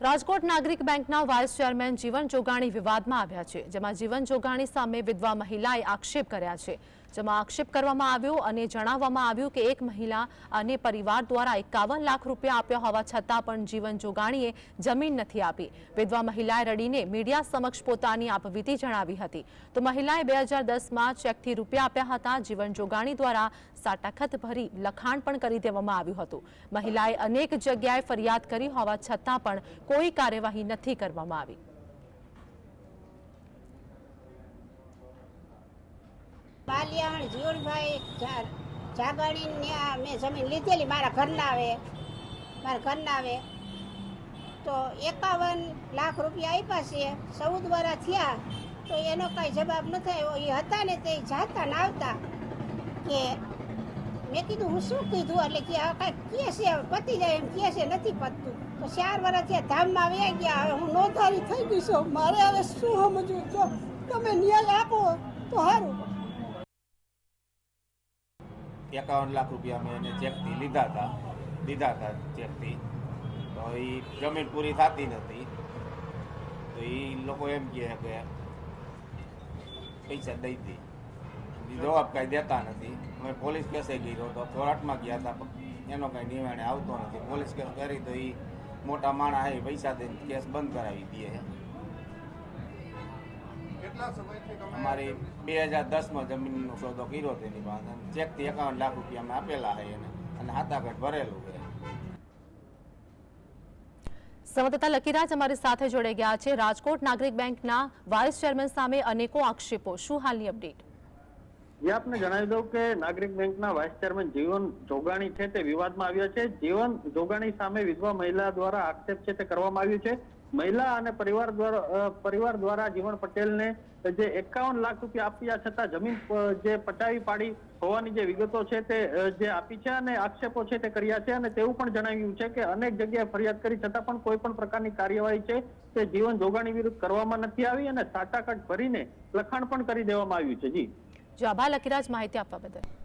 રાજકોટ નાગરિક બેંકના vice chairman જીવન જોગાણી વિવાદમાં આવ્યા છે, જેમાં જીવન જોગાણી સામે વિધવા મહિલાએ આક્ષેપ કર્યા છે. જેમાં આક્ષેપ કરવામાં આવ્યો અને જણાવવામાં આવ્યું કે એક મહિલા અને પરિવાર દ્વારા એકાવન લાખ રૂપિયા આપ્યા હોવા છતાં પણ જીવન જોગાણીએ જમીન નથી આપી. વિધવા મહિલાએ રડીને મીડિયા સમક્ષ પોતાની આપવીતી જણાવી હતી. તો મહિલાએ બે હજાર દસમાં ચેકથી રૂપિયા આપ્યા હતા. જીવન જોગાણી દ્વારા સાટાખત ભરી લખાણ પણ કરી દેવામાં આવ્યું હતું. મહિલાએ અનેક જગ્યાએ ફરિયાદ કરી હોવા છતાં પણ કોઈ કાર્યવાહી નથી કરવામાં આવી. બાલિયાણ જીવનભાઈ જા- જાગાણીને મેં જમીન લીધેલી મારા ઘરના આવે મારા ઘરના આવે તો એકાવન લાખ રૂપિયા આપ્યા છે, ચૌદ વર્ષ થયા, તો એનો કાંઈ જવાબ ન થયો. એ હતા ને તે જાતા ને આવતા કે મેં કીધું, હું શું કીધું? એટલે કે આ કાંઈ કે છે પતી જાય એમ કે છે, નથી પતતું. તો ચાર વર્ષ થયા, ધામમાં વ્યા ગયા, હવે હું નોંધારી થઈ ગઈ છું. મારે હવે શું સમજવું? જો તમે ન્યાય આપો તો સારું. એકાવન લાખ રૂપિયા મેં એને ચેકથી લીધા હતા લીધા હતા ચેકથી તો એ જમીન પૂરી થતી નથી તો એ લોકો એમ કહે કે પૈસા દઈ દે ઈ જવાબ કાંઈ દેતા નથી મેં પોલીસ કેસે ગયો તો કોર્ટમાં ગયા હતા પણ એનો કાંઈ નિર્ણય આવતો નથી પોલીસ કેસ કરી તો એ મોટા માણસ આવી પૈસા દઈને કેસ બંધ કરાવી દે અમારી બે હજાર દસમાં જમીનનો સોદો કર્યો તેની પાસે ચેકથી એકાવન લાખ રૂપિયા અમે આપેલા છે એને. અને હાથાગઢ ભરેલું છે. સંવાદદાતા લકીરાજ અમારી સાથે જોડાઈ ગયા છે. રાજકોટ નાગરિક બેંકના વાઇસ ચેરમેન સામે અનેકો આક્ષેપો. શું હાલની અપડેટ? જે આપને જણાવી દઉં કે નાગરિક બેંકના વાઇસ ચેરમેન જીવન જોગાણી છે તે વિવાદમાં આવ્યા છે. જીવન જોગાણી સામે વિધવા મહિલા દ્વારા આક્ષેપ છે તે કરવામાં આવ્યું છે. મહિલા અને પરિવાર દ્વારા પરિવાર દ્વારા જીવન પટેલને જે એકાવન લાખ રૂપિયા આપ્યા છતાં જમીન જે પટાવી પાડી હોવાની જે વિગતો છે તે જે આપી છે અને આક્ષેપો છે તે કર્યા છે અને તેવું પણ જણાવ્યું છે કે અનેક જગ્યાએ ફરિયાદ કરી છતાં પણ કોઈ પણ પ્રકારની કાર્યવાહી છે તે જીવન જોગાણી વિરુદ્ધ કરવામાં નથી આવી અને સાટાકટ ભરીને લખાણ પણ કરી દેવામાં આવ્યું છે. જી. જો આભાર લખીરાજ માહિતી આપવા બદલ.